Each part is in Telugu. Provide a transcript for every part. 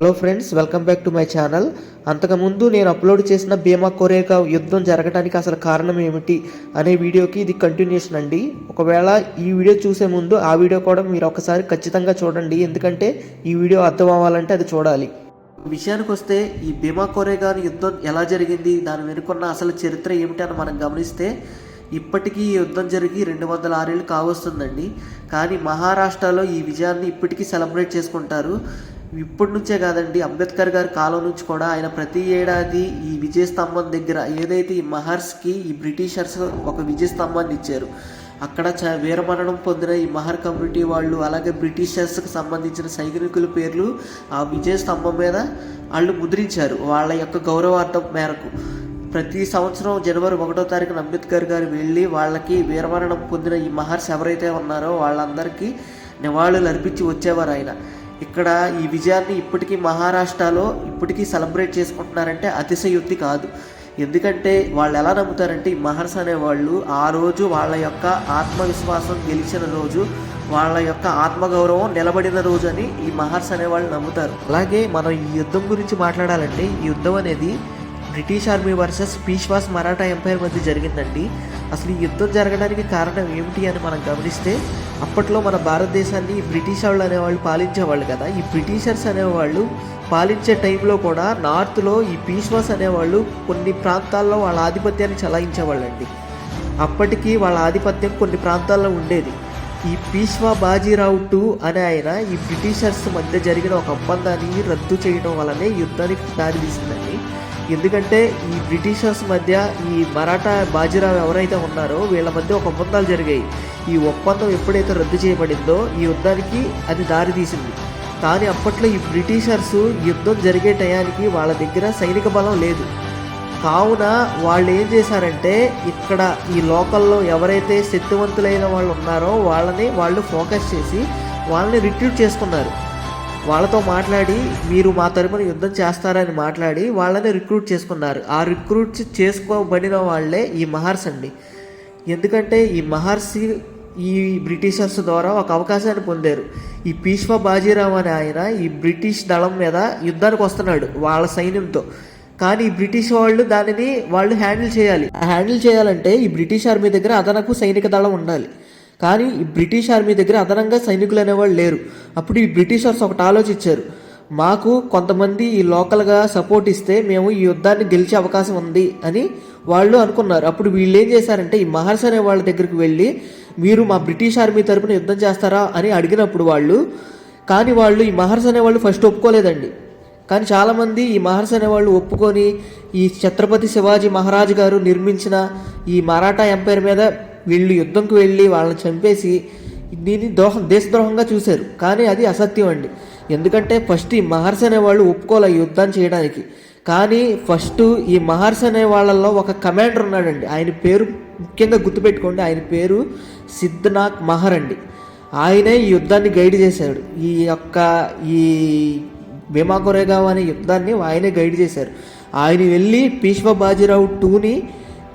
Hello friends welcome back to my channel అంతకుముందు నేను అప్లోడ్ చేసిన భీమా కొరేగా యుద్ధం జరగడానికి అసలు కారణం ఏమిటి అనే వీడియోకి ఇది కంటిన్యూషన్ అండి. ఒకవేళ ఈ వీడియో చూసే ముందు ఆ వీడియో కూడా మీరు ఒకసారి ఖచ్చితంగా చూడండి. ఎందుకంటే ఈ వీడియో అర్థం అవ్వాలంటే అది చూడాలి. విషయానికి వస్తే ఈ భీమా కొరేగా యుద్ధం ఎలా జరిగింది దాని వెనుకున్న అసలు చరిత్ర ఏమిటి అని మనం గమనిస్తే ఇప్పటికీ ఈ యుద్ధం జరిగి రెండు వందల ఆరేళ్ళు కావస్తుందండి. కానీ మహారాష్ట్రలో ఈ విజయాన్ని ఇప్పటికీ సెలబ్రేట్ చేసుకుంటారు. ఇప్పటి నుంచే కాదండి అంబేద్కర్ గారి కాలం నుంచి కూడా ఆయన ప్రతి ఏడాది ఈ విజయ స్తంభం దగ్గర ఏదైతే ఈ మహర్స్కి ఈ బ్రిటిషర్స్ ఒక విజయ స్తంభాన్ని ఇచ్చారు అక్కడ చ వీరమరణం పొందిన ఈ మహర్ కమ్యూనిటీ వాళ్ళు అలాగే బ్రిటిషర్స్కి సంబంధించిన సైనికుల పేర్లు ఆ విజయ స్తంభం మీద వాళ్ళు ముద్రించారు వాళ్ళ యొక్క గౌరవార్థం మేరకు. ప్రతి సంవత్సరం జనవరి ఒకటో తారీఖున అంబేద్కర్ గారు వెళ్ళి వాళ్ళకి వీరమరణం పొందిన ఈ మహర్స్ ఎవరైతే ఉన్నారో వాళ్ళందరికీ నివాళులు అర్పించి వచ్చేవారు ఆయన. ఇక్కడ ఈ విజయాన్ని ఇప్పటికీ మహారాష్ట్రలో ఇప్పటికీ సెలబ్రేట్ చేసుకుంటున్నారంటే అతిశయోక్తి కాదు. ఎందుకంటే వాళ్ళు ఎలా నమ్ముతారంటే ఈ మహర్స్ అనేవాళ్ళు ఆ రోజు వాళ్ళ యొక్క ఆత్మవిశ్వాసం గెలిచిన రోజు వాళ్ళ యొక్క ఆత్మగౌరవం నిలబడిన రోజు అని ఈ మహర్స్ అనేవాళ్ళు నమ్ముతారు. అలాగే మనం ఈ యుద్ధం గురించి మాట్లాడాలంటే ఈ యుద్ధం అనేది British army versus Peshwas Maratha empire మధ్య జరిగిందండి. అసలు ఈ యుద్ధం జరగడానికి కారణం ఏమిటి అని మనం గమనిస్తే అప్పట్లో మన భారతదేశాన్ని బ్రిటిష్ వాళ్ళు అనేవాళ్ళు పాలించేవాళ్ళు కదా. ఈ బ్రిటిషర్స్ అనేవాళ్ళు పాలించే టైంలో కూడా నార్త్లో ఈ పీష్వాస్ అనేవాళ్ళు కొన్ని ప్రాంతాల్లో వాళ్ళ ఆధిపత్యాన్ని చలాయించేవాళ్ళండి. అప్పటికి వాళ్ళ ఆధిపత్యం కొన్ని ప్రాంతాల్లో ఉండేది. ఈ పీష్వా బాజీరావు టూ అనే ఆయన ఈ బ్రిటిషర్స్ మధ్య జరిగిన ఒక ఒప్పందాన్ని రద్దు చేయడం వల్లనే యుద్ధానికి దారితీసిందండి. ఎందుకంటే ఈ బ్రిటిషర్స్ మధ్య ఈ మరాఠా బాజీరావు ఎవరైతే ఉన్నారో వీళ్ళ మధ్య ఒక ఒప్పందాలు జరిగాయి. ఈ ఒప్పందం ఎప్పుడైతే రద్దు చేయబడిందో ఈ యుద్ధానికి అది దారి తీసింది. కానీ అప్పట్లో ఈ బ్రిటిషర్స్ యుద్ధం జరిగే టయానికి వాళ్ళ దగ్గర సైనిక బలం లేదు. కావున వాళ్ళు ఏం చేశారంటే ఇక్కడ ఈ లోకల్లో ఎవరైతే శక్తివంతులైన వాళ్ళు ఉన్నారో వాళ్ళని వాళ్ళు ఫోకస్ చేసి వాళ్ళని రిక్రూట్ చేసుకున్నారు. వాళ్ళతో మాట్లాడి మీరు మా తరపున యుద్ధం చేస్తారని మాట్లాడి వాళ్ళని రిక్రూట్ చేసుకున్నారు. ఆ రిక్రూట్ చేసుకోబడిన వాళ్ళే ఈ మహర్స్ అండి. ఎందుకంటే ఈ మహర్షి ఈ బ్రిటిషర్స్ ద్వారా ఒక అవకాశాన్ని పొందారు. ఈ పీష్వా బాజీరావు అనే ఆయన ఈ బ్రిటిష్ దళం మీద యుద్ధానికి వస్తున్నాడు వాళ్ళ సైన్యంతో. కానీ ఈ బ్రిటిష్ వాళ్ళు దానిని వాళ్ళు హ్యాండిల్ చేయాలి. ఆ హ్యాండిల్ చేయాలంటే ఈ బ్రిటిష్ ఆర్మీ దగ్గర అదనపు సైనిక దళం ఉండాలి. కానీ ఈ బ్రిటిష్ ఆర్మీ దగ్గర అదనంగా సైనికులు అనేవాళ్ళు లేరు. అప్పుడు ఈ బ్రిటిషర్స్ ఒకటి ఆలోచించారు. మాకు కొంతమంది ఈ లోకల్గా సపోర్ట్ ఇస్తే మేము ఈ యుద్ధాన్ని గెలిచే అవకాశం ఉంది అని వాళ్ళు అనుకున్నారు. అప్పుడు వీళ్ళు ఏం చేశారంటే ఈ మహర్షి అనే వాళ్ళ దగ్గరికి వెళ్ళి మీరు మా బ్రిటిష్ ఆర్మీ తరపున యుద్ధం చేస్తారా అని అడిగినప్పుడు వాళ్ళు కానీ వాళ్ళు ఈ మహర్షి అనేవాళ్ళు ఫస్ట్ ఒప్పుకోలేదండి. కానీ చాలామంది ఈ మహర్షి అనేవాళ్ళు ఒప్పుకొని ఈ ఛత్రపతి శివాజీ మహారాజు గారు నిర్మించిన ఈ మరాఠా ఎంపైర్ మీద వీళ్ళు యుద్ధంకు వెళ్ళి వాళ్ళని చంపేసి దీన్ని ద్రోహం దేశద్రోహంగా చూశారు. కానీ అది అసత్యం అండి. ఎందుకంటే ఫస్ట్ ఈ మహర్షి అనేవాళ్ళు ఒప్పుకోలే ఈ యుద్ధాన్ని చేయడానికి. కానీ ఫస్ట్ ఈ మహర్షి అనే వాళ్ళల్లో ఒక కమాండర్ ఉన్నాడండి. ఆయన పేరు ముఖ్యంగా గుర్తుపెట్టుకోండి. ఆయన పేరు సిద్ధనాథ్ మహర్ అండి. ఆయనే ఈ యుద్ధాన్ని గైడ్ చేశాడు. ఈ యొక్క ఈ భీమా కొరేగావ్ అనే యుద్ధాన్ని ఆయనే గైడ్ చేశారు. ఆయన వెళ్ళి పీష్మ బాజీరావు టూని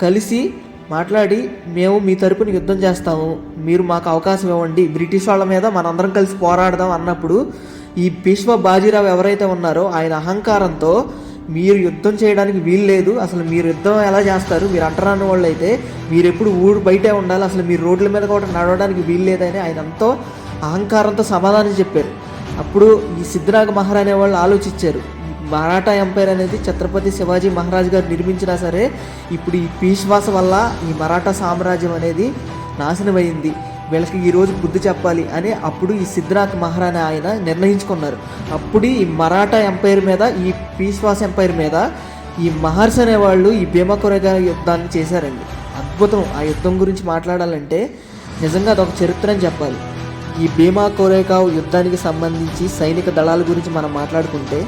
కలిసి మాట్లాడి మేము మీ తరపున యుద్ధం చేస్తాము. మీరు మాకు అవకాశం ఇవ్వండి. బ్రిటిష్ వాళ్ళ మీద మనందరం కలిసి పోరాడదాం అన్నప్పుడు ఈ పీష్వా బాజీరావు ఎవరైతే ఉన్నారో ఆయన అహంకారంతో మీరు యుద్ధం చేయడానికి వీలు లేదు. అసలు మీరు యుద్ధం ఎలా చేస్తారు? మీరు అంటరాని వాళ్ళు అయితే మీరు ఎప్పుడు ఊరు బయటే ఉండాలి. అసలు మీరు రోడ్ల మీద కూడా నడవడానికి వీలు లేదని ఆయన ఎంతో అహంకారంతో సమాధానం చెప్పారు. అప్పుడు ఈ సిద్ధరాగ మహారాణి వాళ్ళు ఆలోచించారు. మరాఠా ఎంపైర్ అనేది ఛత్రపతి శివాజీ మహారాజ్ గారు నిర్మించినా సరే ఇప్పుడు ఈ పీష్వాస వల్ల ఈ మరాఠా సామ్రాజ్యం అనేది నాశనమైంది. వీళ్ళకి ఈరోజు బుద్ధి చెప్పాలి అని అప్పుడు ఈ సిద్ధనాథ్ మహారాణి ఆయన నిర్ణయించుకున్నారు. అప్పుడు ఈ మరాఠా ఎంపైర్ మీద ఈ పీష్వాస్ ఎంపైర్ మీద ఈ మహర్షి అనేవాళ్ళు ఈ భీమకొరగా యుద్ధాన్ని చేశారండి. అద్భుతం. ఆ యుద్ధం గురించి మాట్లాడాలంటే నిజంగా అదొక చరిత్ర అని చెప్పాలి. ఈ భీమా కోరేగావ్ యుద్ధానికి సంబంధించి సైనిక దళాల గురించి మనం మాట్లాడుకుంటే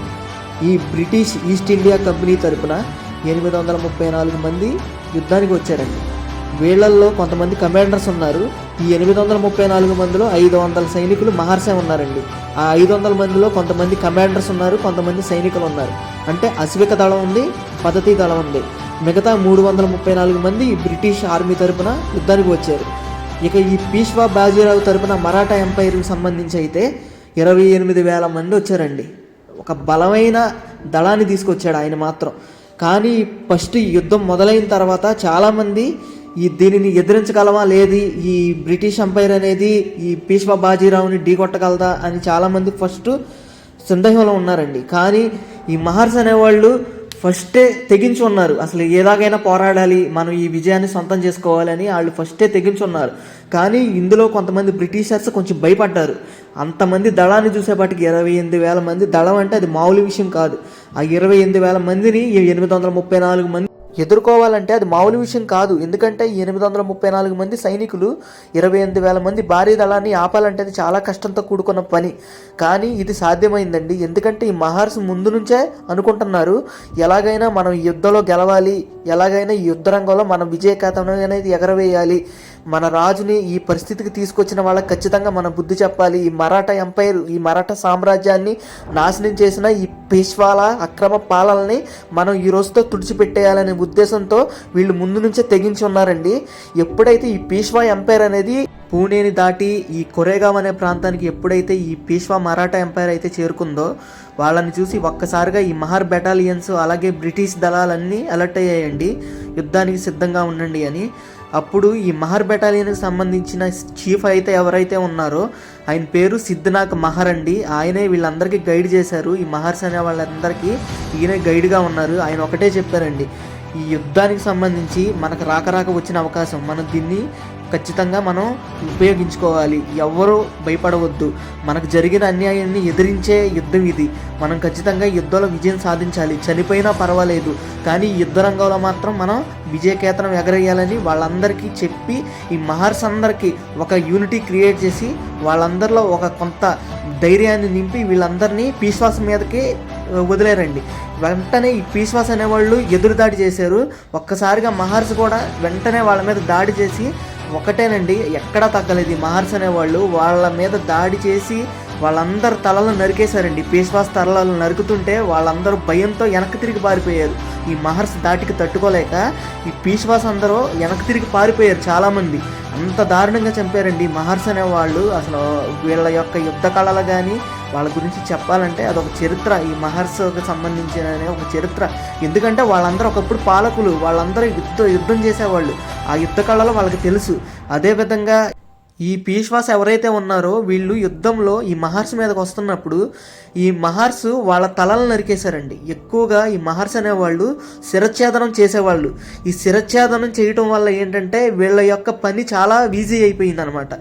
ఈ బ్రిటిష్ ఈస్ట్ ఇండియా కంపెనీ తరపున ఎనిమిది వందల ముప్పై నాలుగు మంది యుద్ధానికి వచ్చారండి. వీళ్ళల్లో కొంతమంది కమాండర్స్ ఉన్నారు. ఈ ఎనిమిది వందల ముప్పై నాలుగు మందిలో ఐదు వందల సైనికులు మహర్షే ఉన్నారండి. ఆ ఐదు వందల మందిలో కొంతమంది కమాండర్స్ ఉన్నారు కొంతమంది సైనికులు ఉన్నారు. అంటే అశ్విక దళం ఉంది పద్ధతి దళం ఉంది. మిగతా మూడు వందల ముప్పై నాలుగు మంది బ్రిటిష్ ఆర్మీ తరపున యుద్ధానికి వచ్చారు. ఇక ఈ పీష్వా బాజీరావు తరపున మరాఠా ఎంపైర్కి సంబంధించి అయితే ఇరవై ఎనిమిది వేల మంది వచ్చారండి. ఒక బలమైన దళాన్ని తీసుకొచ్చాడు ఆయన మాత్రం. కానీ ఫస్ట్ యుద్ధం మొదలైన తర్వాత చాలామంది ఈ దీనిని ఎదిరించగలమా? లేదు ఈ బ్రిటిష్ ఎంపైర్ అనేది ఈ పీష్వా బాజీరావుని ఢీకొట్టగలదా? అని చాలామంది ఫస్ట్ సందేహంలో ఉన్నారండి. కానీ ఈ మహర్స్ అనేవాళ్ళు ఫస్టే తెగించి ఉన్నారు అసలు ఎలాగైనా పోరాడాలి మనం ఈ విజయాన్ని సొంతం చేసుకోవాలని వాళ్ళు ఫస్టే తెగించి ఉన్నారు కానీ ఇందులో కొంతమంది బ్రిటిషర్స్ కొంచెం భయపడ్డారు. అంతమంది దళాన్ని చూసేపాటికి ఇరవై ఎనిమిది వేల మంది దళం అంటే అది మామూలు విషయం కాదు. ఆ ఇరవై ఎనిమిది వేల మందిని ఎనిమిది వందల ముప్పై నాలుగు మంది ఎదుర్కోవాలంటే అది మామూలు విషయం కాదు. ఎందుకంటే ఎనిమిది వందల ముప్పై నాలుగు మంది సైనికులు ఇరవై ఎనిమిది వేల మంది భారీ దళాన్ని ఆపాలంటే అది చాలా కష్టంతో కూడుకున్న పని. కానీ ఇది సాధ్యమైందండి. ఎందుకంటే ఈ మహర్షి ముందు నుంచే అనుకుంటున్నారు ఎలాగైనా మనం యుద్ధంలో గెలవాలి ఎలాగైనా ఈ యుద్ధ రంగంలో మనం విజయకథనం అనేది ఎగరవేయాలి. మన రాజుని ఈ పరిస్థితికి తీసుకొచ్చిన వాళ్ళకి ఖచ్చితంగా మనం బుద్ధి చెప్పాలి. ఈ మరాఠా ఎంపైర్ ఈ మరాఠా సామ్రాజ్యాన్ని నాశనం చేసిన ఈ పేష్వాల అక్రమ పాలనని మనం ఈ రోజుతో తుడిచిపెట్టేయాలనే ఉద్దేశంతో వీళ్ళు ముందు నుంచే తెగించి ఉన్నారండి. ఎప్పుడైతే ఈ పేష్వా ఎంపైర్ అనేది పూణేని దాటి ఈ కొరేగావ్ అనే ప్రాంతానికి ఎప్పుడైతే ఈ పేష్వా మరాఠా ఎంపైర్ అయితే చేరుకుందో వాళ్ళని చూసి ఒక్కసారిగా ఈ మహార్ బెటాలియన్స్ అలాగే బ్రిటిష్ దళాలన్నీ అలర్ట్ అయ్యాయండి. యుద్ధానికి సిద్ధంగా ఉండండి అని. అప్పుడు ఈ మహర్ బెటాలియన్కి సంబంధించిన చీఫ్ అయితే ఎవరైతే ఉన్నారో ఆయన పేరు సిద్ధనాథ్ మహర్ అండి. ఆయనే వీళ్ళందరికీ గైడ్ చేశారు. ఈ మహర్స్ అనే వాళ్ళందరికీ ఈయనే గైడ్గా ఉన్నారు. ఆయన ఒకటే చెప్పారండి ఈ యుద్ధానికి సంబంధించి మనకు రాక రాక వచ్చిన అవకాశం. మనం దీన్ని ఖచ్చితంగా మనం ఉపయోగించుకోవాలి. ఎవ్వరూ భయపడవద్దు. మనకు జరిగిన అన్యాయాన్ని ఎదిరించే యుద్ధం ఇది. మనం ఖచ్చితంగా యుద్ధంలో విజయం సాధించాలి. చనిపోయినా పర్వాలేదు. కానీ యుద్ధ రంగంలో మాత్రం మనం విజయకేతనం ఎగరేయాలని వాళ్ళందరికీ చెప్పి ఈ మహర్స్ అందరికీ ఒక యూనిటీ క్రియేట్ చేసి వాళ్ళందరిలో ఒక కొంత ధైర్యాన్ని నింపి వీళ్ళందరినీ పీశ్వాస మీదకి వదిలేరండి. వెంటనే ఈ పీశ్వాస్ అనేవాళ్ళు ఎదురు దాడి చేశారు. ఒక్కసారిగా మహర్స్ కూడా వెంటనే వాళ్ళ మీద దాడి చేసి ఒకటేనండి. ఎక్కడా తగ్గలేదు ఈ మహర్స్ అనేవాళ్ళు. వాళ్ళ మీద దాడి చేసి వాళ్ళందరు తలలు నరికేశారండి. పీశ్వాస్ తలలు నరుకుతుంటే వాళ్ళందరూ భయంతో వెనక్కి తిరిగి పారిపోయారు. ఈ మహర్స్ దాటికి తట్టుకోలేక ఈ పీశ్వాస్ అందరూ వెనక్కి తిరిగి పారిపోయారు చాలామంది. అంత దారుణంగా చంపారండి ఈ మహర్స్ అనేవాళ్ళు. అసలు వీళ్ళ యొక్క యుద్ధ కళలు కానీ వాళ్ళ గురించి చెప్పాలంటే అదొక చరిత్ర. ఈ మహర్స్కి సంబంధించిన ఒక చరిత్ర. ఎందుకంటే వాళ్ళందరూ ఒకప్పుడు పాలకులు. వాళ్ళందరూ యుద్ధ యుద్ధం చేసేవాళ్ళు. ఆ యుద్ధ కళలు వాళ్ళకి తెలుసు. అదేవిధంగా ఈ పీష్వాస్ ఎవరైతే ఉన్నారో వీళ్ళు యుద్ధంలో ఈ మహర్షి మీదకి వస్తున్నప్పుడు ఈ మహర్స్ వాళ్ళ తలలు నరికేశారండి. ఎక్కువగా ఈ మహర్స్ అనేవాళ్ళు శిరఛేదనం చేసేవాళ్ళు. ఈ శిరఛేదనం చేయటం వల్ల ఏంటంటే వీళ్ళ యొక్క పని చాలా ఈజీ అయిపోయిందనమాట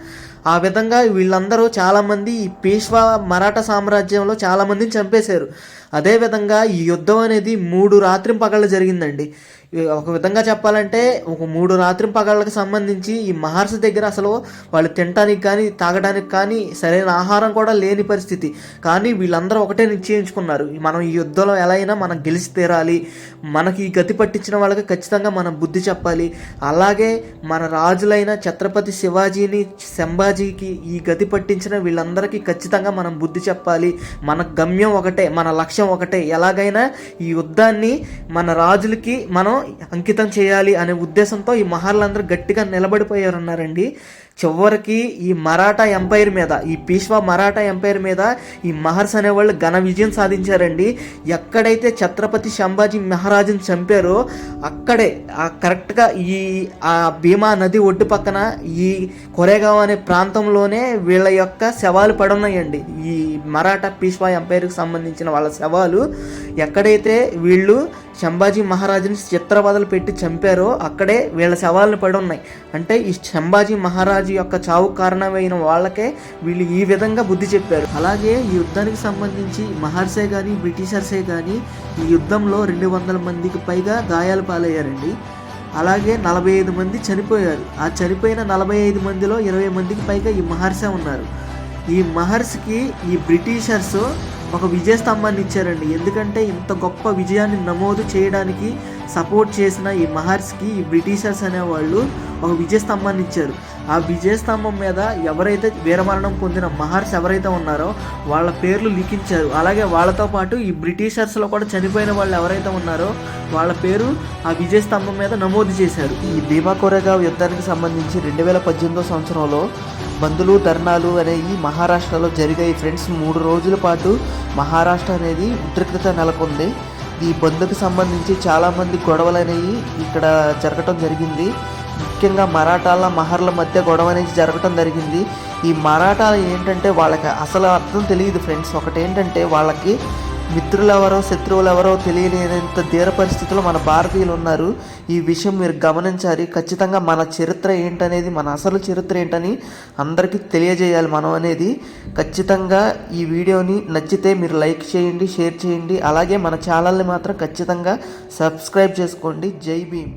ఆ విధంగా వీళ్ళందరూ చాలామంది ఈ పేష్వా మరాఠా సామ్రాజ్యంలో చాలామందిని చంపేశారు. అదేవిధంగా ఈ యుద్ధం అనేది మూడు రాత్రి పగళ్ళు జరిగిందండి. ఒక విధంగా చెప్పాలంటే ఒక మూడు రాత్రి పగళ్ళకి సంబంధించి ఈ మహర్షి దగ్గర అసలు వాళ్ళు తినడానికి కానీ తాగడానికి కానీ సరైన ఆహారం కూడా లేని పరిస్థితి. కానీ వీళ్ళందరూ ఒకటే నిశ్చయించుకున్నారు. మనం ఈ యుద్ధంలో ఎలా అయినా మనం గెలిచి తీరాలి. మనకి ఈ గతి పట్టించిన వాళ్ళకి ఖచ్చితంగా మనం బుద్ధి చెప్పాలి. అలాగే మన రాజులైన ఛత్రపతి శివాజీని సంభాజీకి ఈ గతి పట్టించిన వీళ్ళందరికీ ఖచ్చితంగా మనం బుద్ధి చెప్పాలి. మన గమ్యం ఒకటే మన లక్ష్యం ఒకటే. ఎలాగైనా ఈ యుద్ధాన్ని మన రాజులకి మనం అంకితం చేయాలి అనే ఉద్దేశంతో ఈ మహర్లందరూ గట్టిగా నిలబడిపోయారు అన్నారండి చివరికి ఈ మరాఠా ఎంపైర్ మీద ఈ పీష్వా మరాఠా ఎంపైర్ మీద ఈ మహర్స్ అనేవాళ్ళు ఘన విజయం సాధించారండి. ఎక్కడైతే ఛత్రపతి సంభాజీ మహారాజుని చంపారో అక్కడే ఆ కరెక్ట్గా ఈ ఆ భీమా నది ఒడ్డు పక్కన ఈ కొరేగావ్ అనే ప్రాంతంలోనే వీళ్ళ యొక్క శవాలు పడున్నాయండి. ఈ మరాఠా పీష్వా ఎంపైర్కి సంబంధించిన వాళ్ళ శవాలు ఎక్కడైతే వీళ్ళు సంభాజీ మహారాజుని చిత్రవదలు పెట్టి చంపారో అక్కడే వీళ్ళ శవాలను పడి ఉన్నాయి అంటే ఈ శంభాజీ మహారాజు యొక్క చావు కారణమైన వాళ్ళకే వీళ్ళు ఈ విధంగా బుద్ధి చెప్పారు. అలాగే ఈ యుద్ధానికి సంబంధించి మహర్సే కానీ బ్రిటిషర్సే కానీ ఈ యుద్ధంలో రెండు వందల మందికి పైగా గాయాలు పాలయ్యారండి. అలాగే నలభై ఐదు మంది చనిపోయారు. ఆ చనిపోయిన నలభై ఐదు మందిలో ఇరవై మందికి పైగా ఈ మహర్సే ఉన్నారు. ఈ మహర్స్కి ఈ బ్రిటిషర్స్ ఒక విజయ స్తంభాన్ని ఇచ్చారండి. ఎందుకంటే ఇంత గొప్ప విజయాన్ని నమోదు చేయడానికి సపోర్ట్ చేసిన ఈ మహర్స్కి ఈ బ్రిటిషర్స్ అనేవాళ్ళు ఒక విజయ స్తంభాన్ని ఇచ్చారు. ఆ విజయ స్తంభం మీద ఎవరైతే వీరమరణం పొందిన మహర్షి ఎవరైతే ఉన్నారో వాళ్ళ పేర్లు లిఖించారు. అలాగే వాళ్ళతో పాటు ఈ బ్రిటిషర్స్లో కూడా చనిపోయిన వాళ్ళు ఎవరైతే ఉన్నారో వాళ్ళ పేరు ఆ విజయ స్తంభం మీద నమోదు చేశారు. ఈ భీమా కొరేగావ్ యుద్ధానికి సంబంధించి రెండు వేల పద్దెనిమిదో సంవత్సరంలో బంధులు ధర్నాలు అనేవి మహారాష్ట్రలో జరిగాయి. ఫ్రెండ్స్ మూడు రోజుల పాటు మహారాష్ట్ర అనేది ఉద్రిక్తత నెలకొంది. ఈ బంధుకు సంబంధించి చాలామంది గొడవలు అనేవి ఇక్కడ జరగటం జరిగింది. ముఖ్యంగా మరాఠాల మహర్ల మధ్య గొడవ అనేది జరగటం జరిగింది. ఈ మరాఠాలు ఏంటంటే వాళ్ళకి అసలు అర్థం తెలియదు ఫ్రెండ్స్. ఒకటి ఏంటంటే వాళ్ళకి మిత్రులు ఎవరో శత్రువులు ఎవరో తెలియలేనంత తీర పరిస్థితిలో మన భారతీయులు ఉన్నారు. ఈ విషయం మీరు గమనించాలి. ఖచ్చితంగా మన చరిత్ర ఏంటనేది మన అసలు చరిత్ర ఏంటని అందరికీ తెలియజేయాలి మనం అనేది. ఖచ్చితంగా ఈ వీడియోని నచ్చితే మీరు లైక్ చేయండి షేర్ చేయండి. అలాగే మన ఛానల్ని మాత్రం ఖచ్చితంగా సబ్స్క్రైబ్ చేసుకోండి. జై భీమ్.